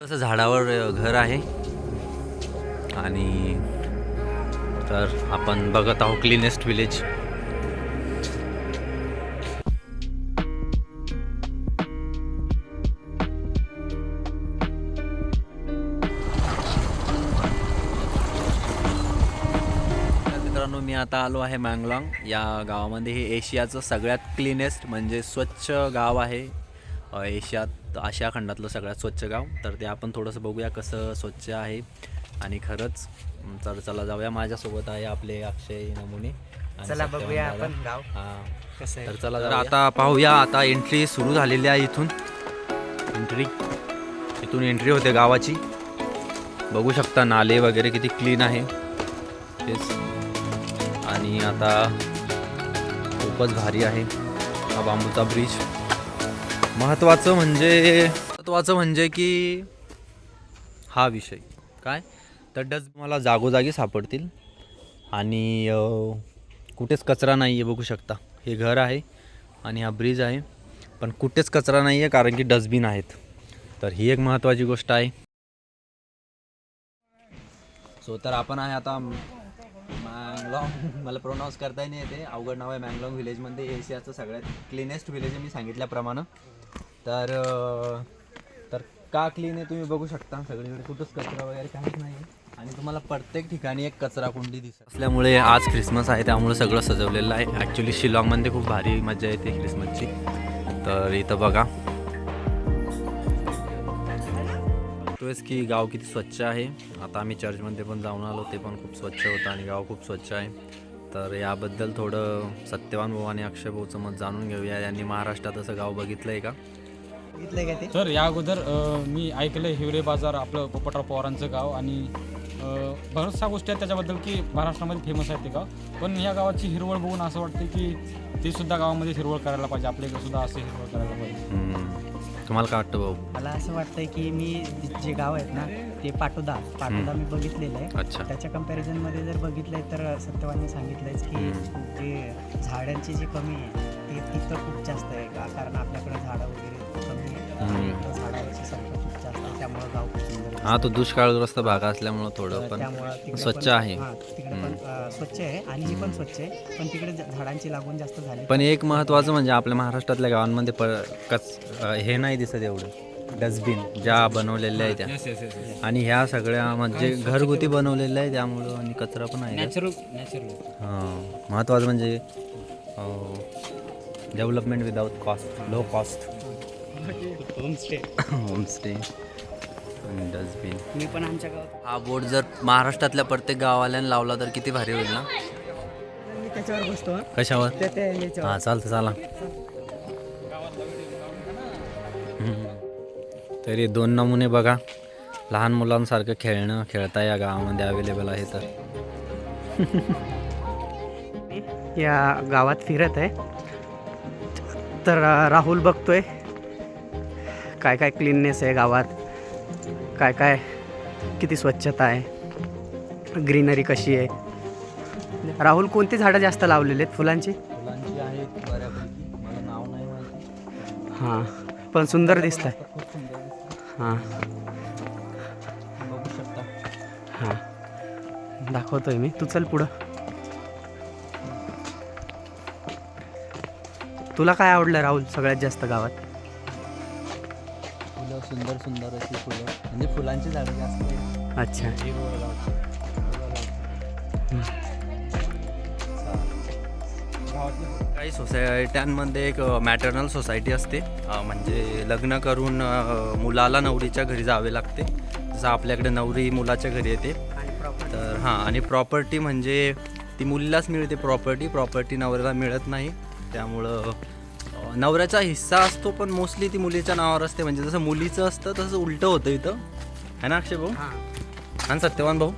असं झाडावर घर आहे. आणि तर आपण बघत आहोत क्लिनेस्ट विलेज. मित्रांनो मी आता आलो आहे मँगलाँग. या गावामध्ये हे एशियाचं सगळ्यात क्लिनेस्ट म्हणजे स्वच्छ गाव आहे. एशियात आशिया खंडातलं सगळ्यात स्वच्छ गाव. तर ते आपण थोडंसं बघूया कसं स्वच्छ आहे. आणि खरंच तर चला जाऊया माझ्यासोबत आहे आपले अक्षय नमुने आणि चला बघूया. आपण गाव हां. कसं तर चला आता पाहूया आता एंट्री सुरू झालेली आहे इथून. एंट्री इथून एंट्री होते गावाची. बघू शकता नाले वगैरे किती क्लीन आहे. तेच. आणि आता खूपच भारी आहे. हा बांबूचा ब्रिज महत्त्वाचं म्हणजे महत्त्वाचं म्हणजे की हा विषय. काय? तर डस मला जागोजागी सापडतील. आणि कुठेच कचरा नाही आहे बघू शकता. हे घर आहे आणि हा ब्रिज आहे. पण कुठेच कचरा नाही आहे कारण की डस्टबिन आहेत. तर ही एक महत्त्वाची गोष्ट आहे. सो तर आपण आहे आता मँगलॉंग मला प्रोनाऊन्स करता नाही येते. अवघड नाव आहे मँगलॉंग व्हिलेजमध्ये एशियाचं सगळ्यात क्लिनेस्ट व्हिलेज आहे मी सांगितल्याप्रमाणे. तर तर का क्लीन आहे तुम्ही बघू शकता. सगळीकडे कुठंच कचरा वगैरे काहीच नाही आणि तुम्हाला प्रत्येक ठिकाणी एक कचरा कुंडी दिसत असल्यामुळे आज ख्रिसमस आहे त्यामुळे सगळं सजवलेलं आहे. ॲक्च्युली शिलाँगमध्ये खूप भारी मजा येते ख्रिसमसची तर इथं बघा. तोच की गाव किती स्वच्छ आहे. आता आम्ही चर्चमध्ये पण जाऊन आलो ते पण खूप स्वच्छ होतं आणि गाव खूप स्वच्छ आहे. तर याबद्दल थोडं सत्यवान भाऊ आणि अक्षय भाऊचं मत जाणून घेऊया. यांनी महाराष्ट्रात असं गाव बघितलं आहे का? बघितलंय का ते? सर या अगोदर मी ऐकलं हिवरे बाजार आपलं पोपटराव पवारांचं गाव आणि बऱ्याचशा गोष्टी आहेत त्याच्याबद्दल की महाराष्ट्रामध्ये फेमस आहे ते गाव. पण या गावाची हिरवळ बघून असं वाटतं की ते सुद्धा गावामध्ये हिरवळ करायला पाहिजे. आपल्या इकडे सुद्धा असं हिरवळ करायला. तुम्हाला काय वाटतं भाऊ? मला असं वाटतंय की मी जे- गाव आहेत ना ते पाटोदा पाटोदा मी बघितलेलं आहे. अच्छा. त्याच्या कम्पॅरिझनमध्ये जर बघितलंय तर सत्यवानने सांगितलंयच की. जे झाडांची जी कमी आहे ती तिथं खूप जास्त आहे का? कारण आपल्याकडे झाडं वगैरे कमी आहे. हम्म. झाडांची संख्या खूप आहे त्यामुळं गाव खूप सुंदर दिसतं. हा तो दुष्काळग्रस्त भाग असल्यामुळं थोडं पण त्यामुळं तिकडे स्वच्छ आहे. हां, तिकडे पण अं, स्वच्छ आहे आणि ही पण स्वच्छ आहे. पण तिकडे झाडांची लागवड जास्त झाली पण एक महत्त्वाचं म्हणजे आपल्या महाराष्ट्रातल्या गावांमध्ये प कच अ, हे नाही दिसत एवढं. डस्टबिन ज्या बनवलेल्या आहेत त्या. आणि ह्या सगळ्या म्हणजे घरगुती बनवलेल्या आहे त्यामुळं आणि कचरा पण आहे. नॅचरल नॅचरल हां महत्त्वाचं म्हणजे development without cost low cost homestay. Homestay आणि डस्टबिन. मी पण आमच्या गावात. हा बोर्ड जर महाराष्ट्रातल्या प्रत्येक गावाल्यानं लावला तर किती भारी होईल ना? मी त्याच्यावर बसतो हं. कशावर? ते ते याच्यावर. हां चालतं चला. हम्म. तरी दोन नमुने बघा. लहान मुलांसारखं खेळणं खेळता या गावामध्ये अवेलेबल आहे तर. या गावात फिरत आहे. तर अ, राहुल बघतोय. काय काय क्लीननेस आहे गावात? काय काय किती स्वच्छता आहे? ग्रीनरी कशी आहे? राहुल कोणती झाडं जास्त लावलेली आहेत फुलांची? फुलांची आहेत बऱ्यापैकी. मला नाव नाही माहिती. हां पण सुंदर दिसत आहे. हां. बघू शकता. हां. दाखवतोय मी. तू चल पुढं. तुला काय आवडलं राहुल सगळ्यात जास्त गावात? फुलं सुंदर सुंदर अशी फुलं. म्हणजे फुलांची झाडं जास्त आहेत. अच्छा. काही सोसायट्यांमध्ये एक मॅटर्नल सोसायटी असते. म्हणजे लग्न करून मुलाला नवरीच्या घरी जावे लागते. जसं आपल्याकडे नवरी मुलाच्या घरी येते. तर हां आणि प्रॉपर्टी म्हणजे ती मुलीलाच मिळते प्रॉपर्टी प्रॉपर्टी नवऱ्याला मिळत नाही. त्यामुळं नवऱ्याचा हिस्सा असतो पण मोस्टली ती मुलीच्या नावावर असते. म्हणजे जसं मुलीचं असतं तसं उलटं होतं इथं. है ना अक्षय भाऊ? हां. आणि सत्यवान भाऊ?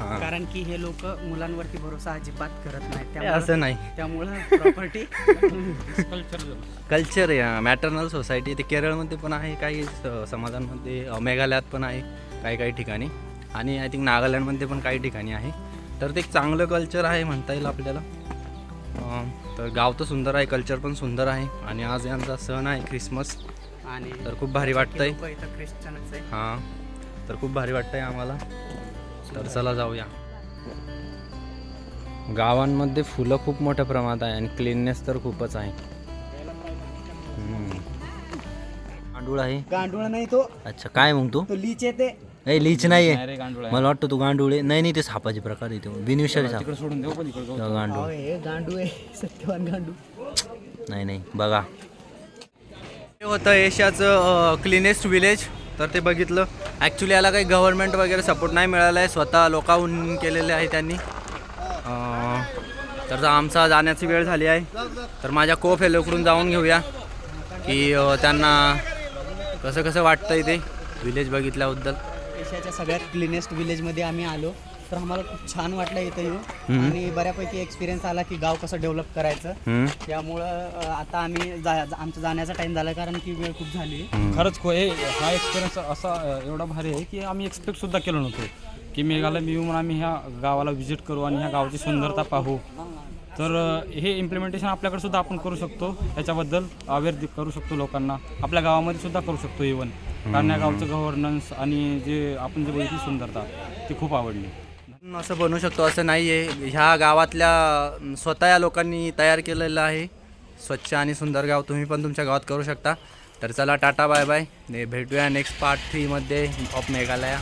हां. कारण की हे लोक मुलांवरती भरोसा अजिबात करत नाहीत. हे त्यामुळं असं नाही. त्यामुळं प्रॉपर्टी कल्चर कल्चर आहे मॅटर्नल सोसायटी ते केरळमध्ये पण आहे काही स- समाजांमध्ये अ, मेघालयात पण आहे काही काही ठिकाणी. आणि आय थिंक नागालँडमध्ये पण काही ठिकाणी आहे. तर ते एक चांगलं कल्चर आहे म्हणता येईल आपल्याला. तर गाव तर सुंदर आहे कल्चर पण सुंदर आहे. आणि आज यांचा सण आहे ख्रिसमस आणि तर खूप भारी वाटतंय. ख्रिश्चनच आहे. हां. तर खूप भारी वाटतंय आम्हाला. तर चला जाऊया. गावांमध्ये फुलं खूप मोठ्या प्रमाणात आहे आणि क्लीननेस तर खूपच आहे. गांडूळ आहे? गांडूळ नाही तो. अच्छा काय मग तू? तो लीच येते. नाही लीच नाही आहे. मला वाटतं तू गांडूळ आहे. नाही नाही ते सापाचे प्रकार येते बिनविषारी साप. तिकडे सोडून देऊ पण इकडे जाऊ. गांडूळ. हे गांडू आहे. सत्यवान गांडू नाही नाही बघा. हे होतं एशियाचं क्लिनेस्ट विलेज तर ते बघितलं. ॲक्च्युली याला काही गव्हर्नमेंट वगैरे सपोर्ट नाही मिळाला आहे. स्वतः लोकाहून केलेले आहे त्यांनी. अं, तर आमचा जाण्याची वेळ झाली आहे. तर माझ्या को फेलोकडून जाऊन घेऊया. की त्यांना कसं कसं वाटतंय ते? विलेज बघितल्याबद्दल. एशियाच्या सगळ्यात क्लिनेस्ट विलेजमध्ये आम्ही आलो. तर आम्हाला खूप छान वाटलं इथं येऊन. आणि बऱ्यापैकी एक्सपिरियन्स आला की गाव कसं डेव्हलप करायचं. त्यामुळं अं, आता आम्ही जा आमचा जाण्याचा टाईम झाला कारण की वेळ खूप झाली. खरंच खो हे हा एक्सपिरियन्स असा अ, एवढा भारी आहे की आम्ही एक्सपेक्ट सुद्धा केलं नव्हतं. की मेघालय मी येऊन आम्ही ह्या गावाला व्हिजिट करू आणि ह्या गावाची सुंदरता पाहू. तर हे इम्प्लिमेंटेशन आपल्याकडे सुद्धा आपण करू शकतो. याच्याबद्दल अवेअर करू शकतो लोकांना. आपल्या गावामध्ये सुद्धा करू शकतो इवन कारण या गावचं गव्हर्नन्स आणि जे आपण जे बघितली सुंदरता ती खूप आवडली. असं बनवू शकतो असं नाही आहे ह्या गावातल्या स्वतः या लोकांनी तयार केलेलं आहे. स्वच्छ आणि सुंदर गाव तुम्ही पण तुमच्या गावात करू शकता. तर चला टाटा बाय बाय. ने भेटूया नेक्स्ट पार्ट थ्रीमध्ये ऑफ मेघालया.